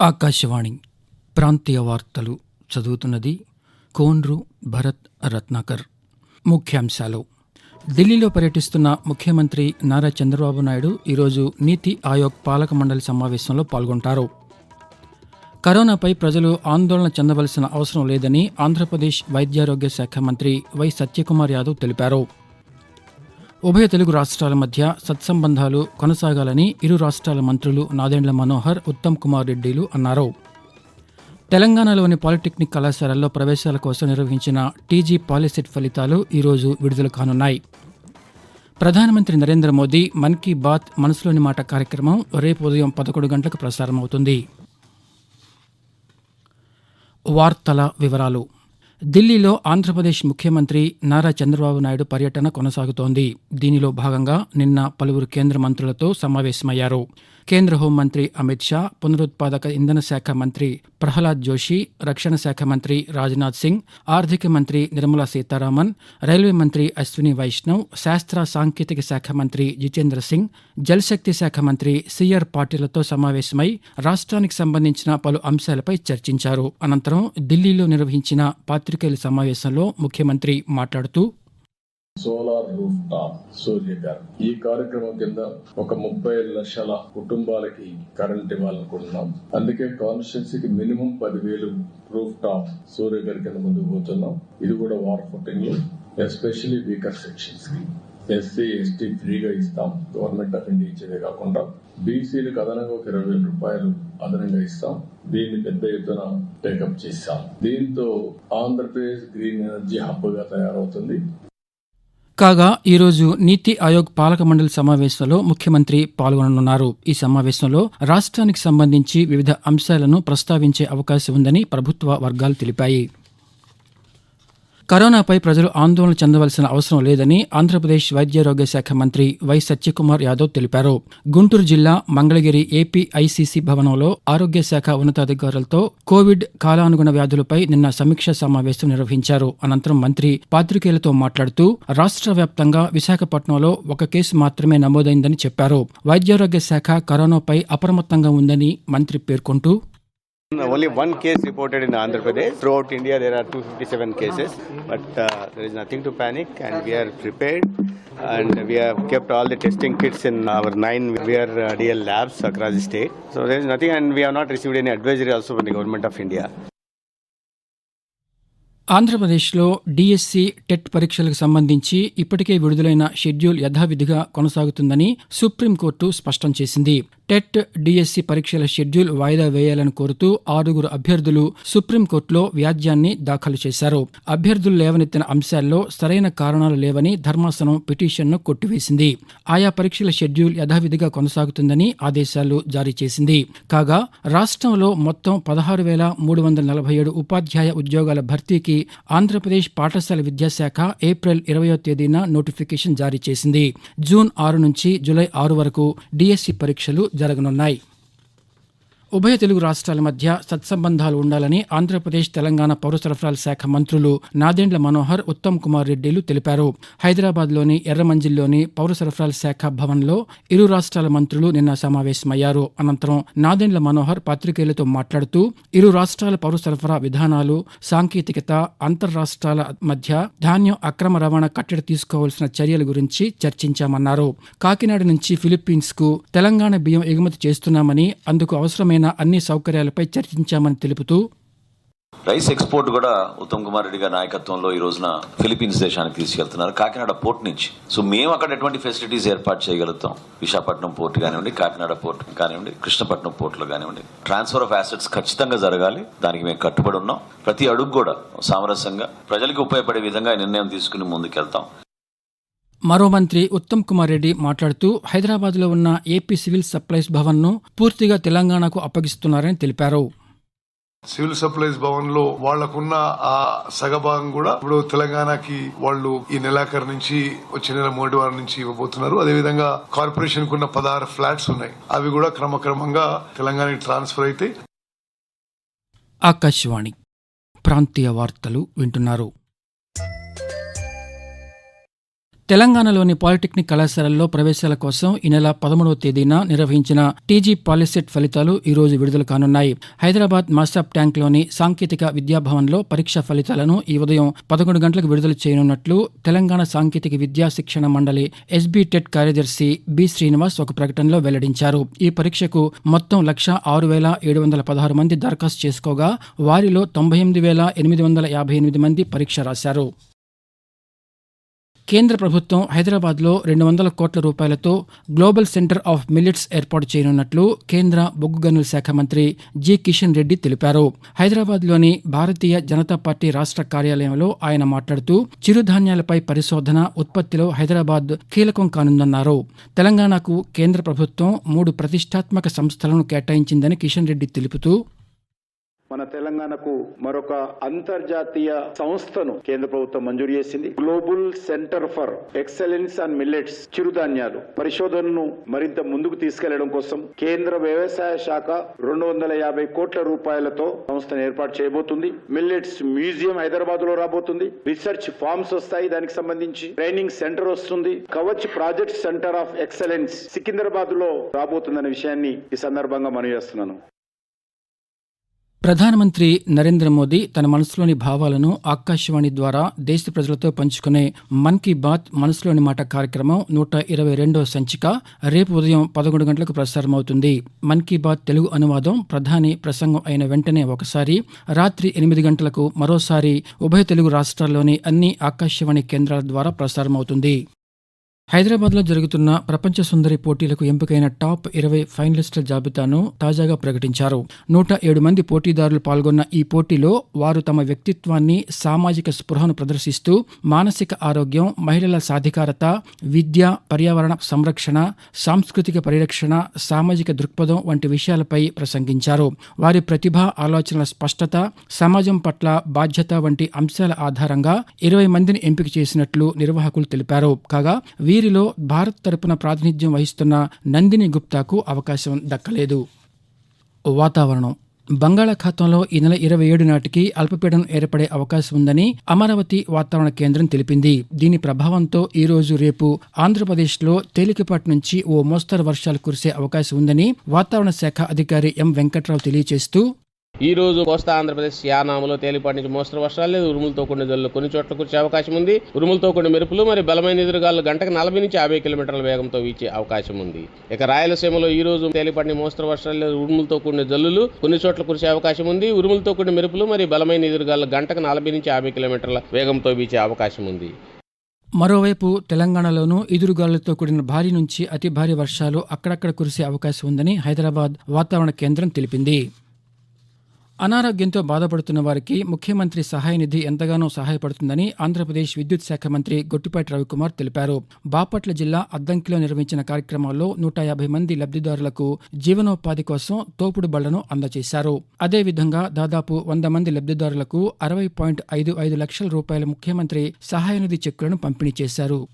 ఆకాశవాణి ప్రాంతీయ వార్తలు చదువుతున్నది కోన్రు భరత్ రత్నాకర్. ముఖ్యాంశాలు. ఢిల్లీలో పర్యటిస్తున్న ముఖ్యమంత్రి నారా చంద్రబాబు నాయుడు ఈరోజు నీతి ఆయోగ్ పాలక మండలి సమావేశంలో పాల్గొంటారు. కరోనాపై ప్రజలు ఆందోళన చెందవలసిన అవసరం లేదని ఆంధ్రప్రదేశ్ వైద్యారోగ్య శాఖ మంత్రి వై సత్యకుమార్ యాదవ్ తెలిపారు. ఉభయ తెలుగు రాష్ట్రాల మధ్య సత్సంబంధాలు కొనసాగాలని ఇరు రాష్ట్రాల మంత్రులు నాదెండ్ల మనోహర్ ఉత్తమ్ కుమార్ రెడ్డిలు అన్నారు. తెలంగాణలోని పాలిటెక్నిక్ కళాశాలల్లో ప్రవేశాల కోసం నిర్వహించిన టీజీ పాలిసెట్ ఫలితాలు ఈరోజు విడుదల కానున్నాయి. ప్రధానమంత్రి నరేంద్ర మోదీ మన్ కీ బాత్ మనసులోని మాట కార్యక్రమం రేపు ఉదయం పదకొండు గంటలకు ప్రసారమవుతుంది. వార్తల వివరాలు ఢిల్లీలో ఆంధ్రప్రదేశ్ ముఖ్యమంత్రి నారా చంద్రబాబు నాయుడు పర్యటన కొనసాగుతోంది. దీనిలో భాగంగా నిన్న పలువురు కేంద్ర మంత్రులతో సమావేశమయ్యారు. కేంద్ర హోంమంత్రి అమిత్ షా పునరుత్పాదక ఇంధన శాఖ మంత్రి ప్రహ్లాద్ జోషి రక్షణ శాఖ మంత్రి రాజ్నాథ్ సింగ్ ఆర్థిక మంత్రి నిర్మలా సీతారామన్ రైల్వే మంత్రి అశ్విని వైష్ణవ్ శాస్త్ర సాంకేతిక శాఖ మంత్రి జితేంద్ర సింగ్ జలశక్తి శాఖ మంత్రి సిఆర్ పాటిల్తో సమావేశమై రాష్ట్రానికి సంబంధించిన పలు అంశాలపై చర్చించారు. అనంతరం ఢిల్లీలో నిర్వహించిన పాత్రికేయుల సమావేశంలో ముఖ్యమంత్రి మాట్లాడుతూ సోలార్ రూఫ్ టాప్ సూర్యకర్ ఈ కార్యక్రమం కింద ఒక ముప్పై లక్షల కుటుంబాలకి కరెంట్ ఇవ్వాలనుకుంటున్నాం. అందుకే కాన్స్టిట్యున్సీకి మినిమం పదివేలు రూఫ్ టాప్ సూర్యగారి కింద ముందుకు పోతున్నాం. ఇది కూడా వార్ ఫుటింగ్లో ఎస్పెషల్లీ వీకర్ సెక్షన్స్కి. ఎస్సీ ఎస్టీ ఫ్రీగా ఇస్తాం. గవర్నమెంట్ ఆఫ్ ఇండియా ఇచ్చేదే కాకుండా బీసీలకు అదనంగా ఒక ఇరవై వేల రూపాయలు అదనంగా ఇస్తాం. దీన్ని పెద్ద ఎత్తున టేకప్ చేస్తాం దీంతో ఆంధ్రప్రదేశ్ గ్రీన్ ఎనర్జీ హబ్గా తయారవుతుంది. కాగా ఈరోజు నీతి ఆయోగ్ పాలక మండలి సమావేశంలో ముఖ్యమంత్రి పాల్గొననున్నారు. ఈ సమావేశంలో రాష్ట్రానికి సంబంధించి వివిధ అంశాలను ప్రస్తావించే అవకాశం ఉందని ప్రభుత్వ వర్గాలు తెలిపాయి. కరోనాపై ప్రజలు ఆందోళన చెందవలసిన అవసరం లేదని ఆంధ్రప్రదేశ్ వైద్యారోగ్య శాఖ మంత్రి వై సత్యకుమార్ యాదవ్ తెలిపారు. గుంటూరు జిల్లా మంగళగిరి ఏపీ ఐసీసీ భవనంలో ఆరోగ్య శాఖ ఉన్నతాధికారులతో కోవిడ్ కాలానుగుణ వ్యాధులపై నిన్న సమీక్ష సమావేశం నిర్వహించారు. అనంతరం మంత్రి పాత్రికేయులతో మాట్లాడుతూ రాష్ట్ర వ్యాప్తంగా విశాఖపట్నంలో ఒక కేసు మాత్రమే నమోదైందని చెప్పారు. వైద్యారోగ్య శాఖ కరోనాపై అప్రమత్తంగా ఉందని మంత్రి పేర్కొంటూ Only one case reported in Andhra Pradesh. Throughout India, there are 257 cases, but uh, there is nothing to panic, and we are prepared. And we have kept all the testing kits in our nine VR uh, DL labs across the state. So there is nothing, and we have not received any advisory also from the government of India. ఆంధ్రప్రదేశ్లో DSC TET పరీక్షలకు సంబంధించి ఇప్పటికే విడుదలైన schedule యథావిధిగా కొనసాగుతుందని supreme court స్పష్టం చేసింది TET DSC పరీక్షల షెడ్యూల్ వాయిదా వేయాలని కోరుతూ ఆరుగురు అభ్యర్థులు సుప్రీంకోర్టులో వ్యాజ్యాన్ని దాఖలు చేశారు. అభ్యర్థులు లేవనెత్తిన అంశాల్లో సరైన కారణాలు లేవని ధర్మాసనం పిటిషన్ను కొట్టివేసింది. ఆయా పరీక్షల షెడ్యూల్ యథావిధిగా కొనసాగుతుందని ఆదేశాలు జారీ చేసింది. కాగా రాష్ట్రంలో మొత్తం పదహారు వేల మూడు వందల నలభై ఏడు ఉపాధ్యాయ ఉద్యోగాల భర్తీకి ఆంధ్రప్రదేశ్ పాఠశాల విద్యాశాఖ ఏప్రిల్ ఇరవయో తేదీన నోటిఫికేషన్ జారీ చేసింది. జూన్ ఆరు నుంచి జూలై ఆరు వరకు డిఎస్సి పరీక్షలు 邪力のない ఉభయ తెలుగు రాష్ట్రాల మధ్య సత్సంబంధాలు ఉండాలని ఆంధ్రప్రదేశ్ తెలంగాణ పౌర సరఫరాల శాఖ మంత్రులు నాదెండ్ల మనోహర్ ఉత్తమ్ కుమార్ రెడ్డిలు తెలిపారు. హైదరాబాద్లోని ఎర్రమంజిల్లోని పౌర సరఫరాల శాఖ భవన్లో ఇరు రాష్ట్రాల మంత్రులు నిన్న సమావేశమయ్యారు. అనంతరం నాదెండ్ల మనోహర్ పాత్రికేయులతో మాట్లాడుతూ ఇరు రాష్ట్రాల పౌర సరఫరా విధానాలు సాంకేతికత అంతర్రాష్ట్రాల మధ్య ధాన్యం అక్రమ రవాణా కట్టడి తీసుకోవాల్సిన చర్యల గురించి చర్చించామన్నారు. కాకినాడ నుంచి ఫిలిప్పీన్స్కు తెలంగాణ బియ్యం ఎగుమతి చేస్తున్నామని అందుకు అవసరమైన అన్ని సౌకర్యాలపై చర్చించామని తెలుపుతూ రైస్ ఎక్స్పోర్ట్ కూడా ఉత్తమ్ కుమార్ రెడ్డి గారి నాయకత్వంలో ఈ రోజున ఫిలిపీన్స్ దేశానికి తీసుకెళ్తున్నారు. కాకినాడ పోర్ట్ నుంచి. సో మేము అక్కడ ఎటువంటి ఫెసిలిటీస్ ఏర్పాటు చేయగలుగుతాం? విశాఖపట్నం పోర్ట్ కానివ్వండి కాకినాడ పోర్ట్ కానివ్వండి కృష్ణపట్నం పోర్టులో కానివ్వండి. ట్రాన్స్ఫర్ ఆఫ్ అసెట్స్ ఖచ్చితంగా జరగాలి. దానికి మేము కట్టుబడి ఉన్నాం. ప్రతి అడుగు కూడా సామరస్యంగా ప్రజలకు ఉపయోగపడే విధంగా నిర్ణయం తీసుకుని ముందుకెళ్తాం. మరో మంత్రి ఉత్తమ్ కుమార్ రెడ్డి మాట్లాడుతూ హైదరాబాద్లో ఉన్న ఏపీ సివిల్ సప్లైస్ భవన్ను పూర్తిగా తెలంగాణకు అప్పగిస్తున్నారని తెలిపారు. సివిల్ సప్లైస్ భవన్లో వాళ్ళకున్న ఆ సగభాగం కూడా ఇప్పుడు తెలంగాణకి వాళ్ళు ఈ నెలాఖరు నుంచి వచ్చే నెల మొదటి వారం నుంచి ఇవ్వబోతున్నారు. అదేవిధంగా కార్పొరేషన్ కున్న పదహారు ఫ్లాట్స్ ఉన్నాయి. అవి కూడా క్రమక్రమంగా తెలంగాణకి ట్రాన్స్ఫర్ అయితే. ఆకాశవాణి ప్రాంతీయ వార్తలు వింటున్నారు. తెలంగాణలోని పాలిటెక్నిక్ కళాశాలల్లో ప్రవేశాల కోసం ఈ నెల పదమూడవ తేదీన నిర్వహించిన టీజీ పాలిసెట్ ఫలితాలు ఈ రోజు విడుదల కానున్నాయి. హైదరాబాద్ మాస్టాప్ ట్యాంక్లోని సాంకేతిక విద్యాభవన్లో పరీక్ష ఫలితాలను ఈ ఉదయం పదకొండు గంటలకు విడుదల చేయనున్నట్లు తెలంగాణ సాంకేతిక విద్యా శిక్షణ మండలి ఎస్బీ టెట్ కార్యదర్శి బి శ్రీనివాస్ ఒక ప్రకటనలో వెల్లడించారు. ఈ పరీక్షకు మొత్తం లక్ష ఆరు వేల ఏడు వందల పదహారు మంది దరఖాస్తు చేసుకోగా వారిలో తొంభై ఎనిమిది వేల ఎనిమిది వందల యాభై ఎనిమిది మంది పరీక్ష రాశారు. కేంద్ర ప్రభుత్వం హైదరాబాద్లో రెండు వందల కోట్ల రూపాయలతో గ్లోబల్ సెంటర్ ఆఫ్ మిలిట్స్ ఏర్పాటు చేయనున్నట్లు కేంద్ర బొగ్గు గనుల శాఖ మంత్రి జి కిషన్ రెడ్డి తెలిపారు. హైదరాబాద్లోని భారతీయ జనతా పార్టీ రాష్ట్ర కార్యాలయంలో ఆయన మాట్లాడుతూ చిరుధాన్యాలపై పరిశోధన ఉత్పత్తిలో హైదరాబాద్ కీలకం కానుందన్నారు. తెలంగాణకు కేంద్ర ప్రభుత్వం మూడు ప్రతిష్టాత్మక సంస్థలను కేటాయించిందని కిషన్ రెడ్డి తెలుపుతూ మన తెలంగాణకు మరొక అంతర్జాతీయ సంస్థను కేంద్ర ప్రభుత్వం మంజూరు చేసింది. Global centre for excellence and millets చిరుధాన్యాలు. పరిశోధనను మరింత ముందుకు తీసుకెళ్ళడం కోసం కేంద్ర వ్యవసాయ శాఖ రెండు వందల యాభై కోట్ల రూపాయలతో సంస్థను ఏర్పాటు చేయబోతుంది. మిల్లెట్స్ మ్యూజియం హైదరాబాద్లో రాబోతుంది. రీసెర్చ్ ఫార్మ్స్ వస్తాయి దానికి సంబంధించి. ట్రైనింగ్ సెంటర్ వస్తుంది. Kavach project centre of excellence సికింద్రాబాద్లో రాబోతుందనే విషయాన్ని ఈ సందర్భంగా మనవి చేస్తున్నాను. ప్రధానమంత్రి నరేంద్ర మోదీ తన మనసులోని భావాలను ఆకాశవాణి ద్వారా దేశ ప్రజలతో పంచుకునే మన్ కీ బాత్ మనసులోని మాట కార్యక్రమం నూట ఇరవై రెండో సంచిక రేపు ఉదయం పదకొండు గంటలకు ప్రసారమవుతుంది. మన్ కీ బాత్ తెలుగు అనువాదం ప్రధాని ప్రసంగం అయిన వెంటనే ఒకసారి రాత్రి ఎనిమిది గంటలకు మరోసారి ఉభయ తెలుగు రాష్ట్రాల్లోని అన్ని ఆకాశవాణి కేంద్రాల ద్వారా ప్రసారమవుతుంది. హైదరాబాద్లో జరుగుతున్న ప్రపంచ సుందరి పోటీలకు ఎంపికైన టాప్ ఇరవై ఫైనలిస్టుల జాబితాను తాజాగా ప్రకటించారు. నూట ఏడు మంది పోటీదారులు పాల్గొన్న ఈ పోటీలో వారు తమ వ్యక్తిత్వాన్ని సామాజిక స్పృహను ప్రదర్శిస్తూ మానసిక ఆరోగ్యం మహిళల సాధికారత విద్య పర్యావరణ సంరక్షణ సాంస్కృతిక పరిరక్షణ సామాజిక దృక్పథం వంటి విషయాలపై ప్రసంగించారు. వారి ప్రతిభ ఆలోచనల స్పష్టత సమాజం పట్ల బాధ్యత వంటి అంశాల ఆధారంగా ఇరవై మందిని ఎంపిక చేసినట్లు నిర్వాహకులు తెలిపారు. కాగా వీరిలో భారత్ తరపున ప్రాతినిధ్యం వహిస్తున్న నందిని గుప్తాకు అవకాశం దక్కలేదు. వాతావరణం. బంగాళాఖాతంలో ఈ నెల ఇరవై ఏడు నాటికి అల్పపీడనం ఏర్పడే అవకాశం ఉందని అమరావతి వాతావరణ కేంద్రం తెలిపింది. దీని ప్రభావంతో ఈ రోజు రేపు ఆంధ్రప్రదేశ్లో తేలికపాటి నుంచి ఓ మోస్తరు వర్షాలు కురిసే అవకాశం ఉందని వాతావరణ శాఖ అధికారి ఎం వెంకట్రావు తెలియజేస్తూ ఈ రోజు కోస్తా ఆంధ్రప్రదేశ్ యానాములో తేలిపాటి నుంచి మోస్తరు వర్షాలు లేదు. ఉరుములతో కూడిన జల్లు కొన్ని చోట్ల కురిసే అవకాశం ఉంది. ఉరుములతో కొన్ని మెరుపులు మరి బలమైన ఎదురుగాలు గంటకు నలభై నుంచి యాభై కిలోమీటర్ల వేగంతో వీచే అవకాశం ఉంది. ఇక రాయలసీమలో ఈ రోజు తేలిపాటి మోస్తరు వర్షాలు లేదు. ఉరుములతో కూడిన జల్లులు కొన్ని చోట్ల కురిసే అవకాశం ఉంది. ఉరుములతో కూడిన మెరుపులు మరి బలమైన ఎదురుగాలు గంటకు నలభై నుంచి యాభై కిలోమీటర్ల వేగంతో వీచే అవకాశం ఉంది. మరోవైపు తెలంగాణలోనూ ఎదురుగాలులతో కూడిన భారీ నుంచి అతి భారీ వర్షాలు అక్కడక్కడ కురిసే అవకాశం ఉందని హైదరాబాద్ వాతావరణ కేంద్రం తెలిపింది. అనారోగ్యంతో బాధపడుతున్న వారికి ముఖ్యమంత్రి సహాయ నిధి ఎంతగానో సహాయపడుతుందని ఆంధ్రప్రదేశ్ విద్యుత్ శాఖ మంత్రి గొట్టిపాటి రవికుమార్ తెలిపారు. బాపట్ల జిల్లా అద్దంకిలో నిర్వహించిన కార్యక్రమాల్లో నూట యాభై మంది లబ్ధిదారులకు జీవనోపాధి కోసం తోపుడు బళ్ళను అందజేశారు. అదేవిధంగా దాదాపు వంద మంది లబ్ధిదారులకు అరవై పాయింట్ ఐదు ఐదు లక్షల రూపాయల ముఖ్యమంత్రి సహాయ నిధి చెక్కులను పంపిణీ చేశారు.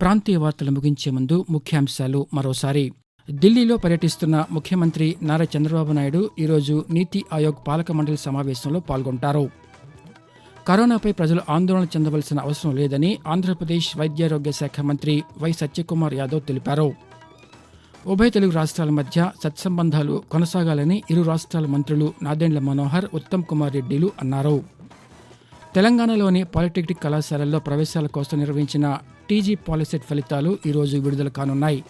ప్రాంతీయ వార్తలు ముగించే ముందు ముఖ్యాంశాలు మరోసారి. ఢిల్లీలో పర్యటిస్తున్న ముఖ్యమంత్రి నారా చంద్రబాబు నాయుడు ఈరోజు నీతి ఆయోగ్ పాలక మండలి సమావేశంలో పాల్గొంటారు. కరోనాపై ప్రజలు ఆందోళన చెందవలసిన అవసరం లేదని ఆంధ్రప్రదేశ్ వైద్యారోగ్య శాఖ మంత్రి వై సత్యకుమార్ యాదవ్ తెలిపారు. ఉభయ తెలుగు రాష్ట్రాల మధ్య సత్సంబంధాలు కొనసాగాలని ఇరు రాష్ట్రాల మంత్రులు నాదెండ్ల మనోహర్ ఉత్తమ్ కుమార్ రెడ్డిలు అన్నారు. తెలంగాణలోని పాలిటెక్నిక్ కళాశాలల్లో ప్రవేశాల కోసం నిర్వహించిన టీజీ పాలిసెట్ ఫలితాలు ఈరోజు విడుదల కానున్నాయి.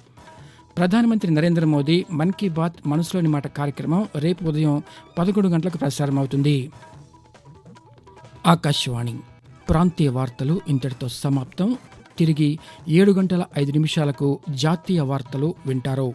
ప్రధానమంత్రి నరేంద్ర మోదీ మన్ కీ బాత్ మనసులోని మాట కార్యక్రమం రేపు ఉదయం పదకొండు గంటలకు ప్రసారమవుతుంది. ఆకాశవాణి ప్రాంతీయ వార్తలు ఇంతటితో సమాప్తం. తిరిగి ఏడు గంటల ఐదు నిమిషాలకు జాతీయ వార్తలు వింటారు.